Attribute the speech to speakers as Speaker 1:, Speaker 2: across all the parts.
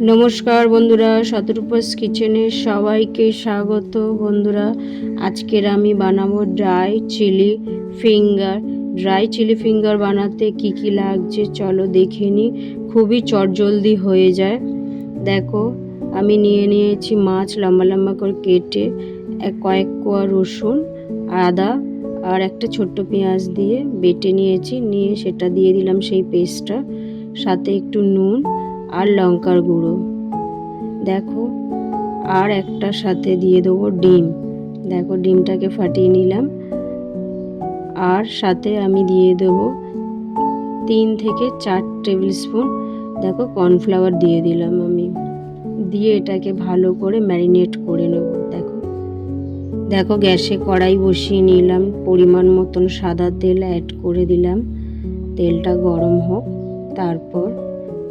Speaker 1: নমস্কার বন্ধুরা, শতরূপাস কিচেনে সবাইকে স্বাগত বন্ধুরা। আজকের আমি বানাবো dry chilli finger. Dry chilli finger বানাতে কি কি লাগছে চলো দেখে নিই খুবই চটজলদি হয়ে যায়। দেখো, আমি নিয়ে নিয়েছি মাছ লম্বা লম্বা করে কেটে কয়েক কোয়া রসুন, আদা আর একটা ছোট্ট পেঁয়াজ দিয়ে বেটে নিয়েছি। নিয়ে সেটা দিয়ে দিলাম সেই পেস্টটা। সাথে একটু নুন আর লঙ্কার গুঁড়ো। দেখো, আর একটা সাথে দিয়ে দেবো ডিম। দেখো, ডিমটাকে ফাটিয়ে নিলাম। আর সাথে আমি দিয়ে দেবো তিন থেকে চার টেবিল স্পুন। দেখো, কর্নফ্লাওয়ার দিয়ে দিলাম আমি। দিয়ে এটাকে ভালো করে ম্যারিনেট করে নেব, দেখো। দেখো, গ্যাসে কড়াই বসিয়ে নিলাম। পরিমাণ মতন সাদা তেল অ্যাড করে দিলাম। তেলটা গরম হোক, তারপর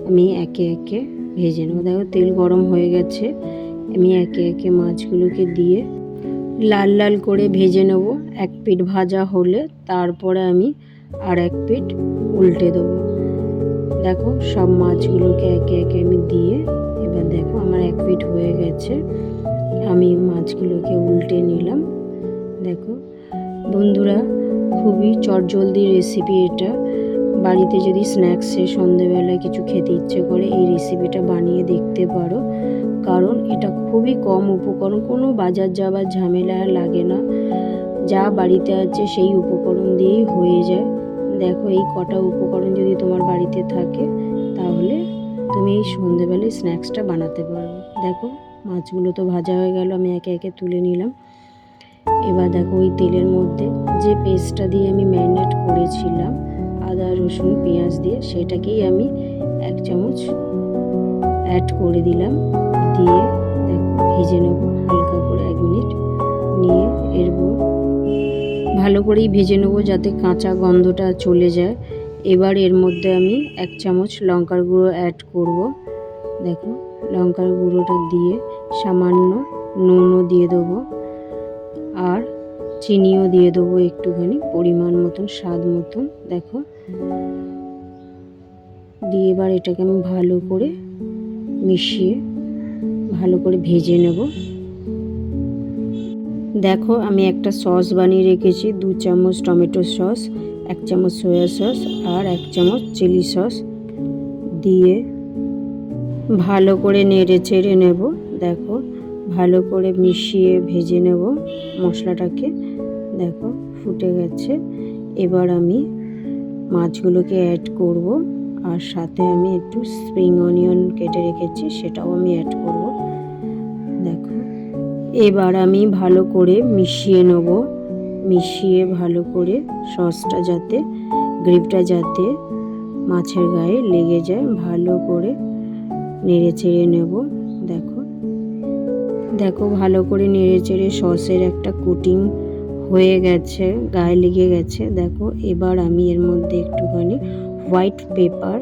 Speaker 1: আমি একে একে ভেজে নেব। দেখো, তেল গরম হয়ে গেছে। আমি একে একে মাছগুলোকে দিয়ে লাল লাল করে ভেজে নেব। এক পিঠ ভাজা হলে তারপরে আমি আর এক পিঠ উল্টে দেবো। দেখো, সব মাছগুলোকে একে একে আমি দিয়ে, এবার দেখো, আমার এক পিঠ হয়ে গেছে। আমি মাছগুলোকে উল্টে নিলাম। দেখো, বন্ধুরা, খুবই চটজলদি রেসিপি এটা। বাড়িতে যদি স্ন্যাক্সে সন্ধেবেলায় কিছু খেতে ইচ্ছে করে, এই রেসিপিটা বানিয়ে দেখতে পারো। কারণ এটা খুবই কম উপকরণ, কোনো বাজার যাওয়ার ঝামেলা লাগে না। যা বাড়িতে আছে সেই উপকরণ দিয়েই হয়ে যায়। দেখো, এই কটা উপকরণ যদি তোমার বাড়িতে থাকে, তাহলে তুমি এই সন্ধেবেলায় স্ন্যাক্সটা বানাতে পারো। দেখো, মাছগুলো তো ভাজা হয়ে গেল, আমি একে একে তুলে নিলাম। এবার দেখো, ওই তেলের মধ্যে যে পেস্টটা দিয়ে আমি ম্যারিনেট করেছিলাম আদা, রসুন, পেঁয়াজ দিয়ে সেটাকেই আমি এক চামচ অ্যাড করে দিলাম। দিয়ে ভেজে নেব হালকা করে এক মিনিট। নিয়ে এরপর ভালো করেই ভেজে নেব যাতে কাঁচা গন্ধটা চলে যায়। এবার এর মধ্যে আমি এক চামচ লঙ্কার গুঁড়ো অ্যাড করব। দেখো, লঙ্কার গুঁড়োটা দিয়ে সামান্য নুনও দিয়ে দেবো। আর চিনিও দিয়ে দেবো একটুখানি, পরিমাণ মতন, স্বাদ মতন, দেখো। দিয়ে এবার এটাকে আমি ভালো করে মিশিয়ে, ভালো করে ভেজে নেব। দেখো, আমি একটা সস বানিয়ে রেখেছি, দু চামচ টমেটো সস, এক চামচ সয়া সস আর এক চামচ চিলি সস। দিয়ে ভালো করে নেড়ে চেড়ে নেব, দেখো। ভালো করে মিশিয়ে ভেজে নেব মশলাটাকে। দেখো, ফুটে গেছে। এবার আমি মাছগুলোকে অ্যাড করব আর সাথে আমি একটু স্প্রিং অনিয়ন কেটে রেখেছি, সেটাও আমি অ্যাড করব। দেখো, এবার আমি ভালো করে মিশিয়ে নেব। মিশিয়ে ভালো করে সসটা যাতে, গ্রেভিটা যাতে মাছের গায়ে লেগে যায়, ভালো করে নেড়ে চেড়ে নেব। দেখো দেখো, ভালো করে নেড়ে চেড়ে সসের একটা কোটিং হয়ে গেছে, গায়ে লেগে গেছে। দেখো, এবার আমি এর মধ্যে একটুখানি হোয়াইট পেপার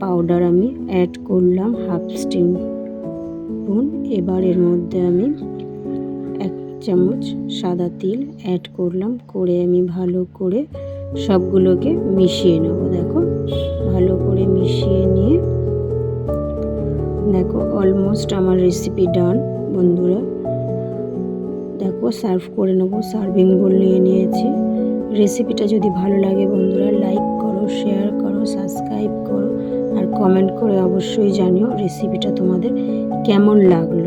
Speaker 1: পাউডার আমি অ্যাড করলাম, হাফ স্টিম স্পুন। এবার এর মধ্যে আমি এক চামচ সাদা তিল অ্যাড করলাম, করে আমি ভালো করে সবগুলোকে মিশিয়ে নেব। দেখো, ভালো করে মিশিয়ে নিয়ে দেখো অলমোস্ট আমার রেসিপি ডান বন্ধুরা। দেখো সার্ভ করে নেব সার্ভিং বোল নিয়ে নিয়েছি। রেসিপিটা যদি ভালো লাগে বন্ধুরা লাইক করো শেয়ার করো সাবস্ক্রাইব করো, আর কমেন্ট করে অবশ্যই জানিও রেসিপিটা তোমাদের কেমন লাগল।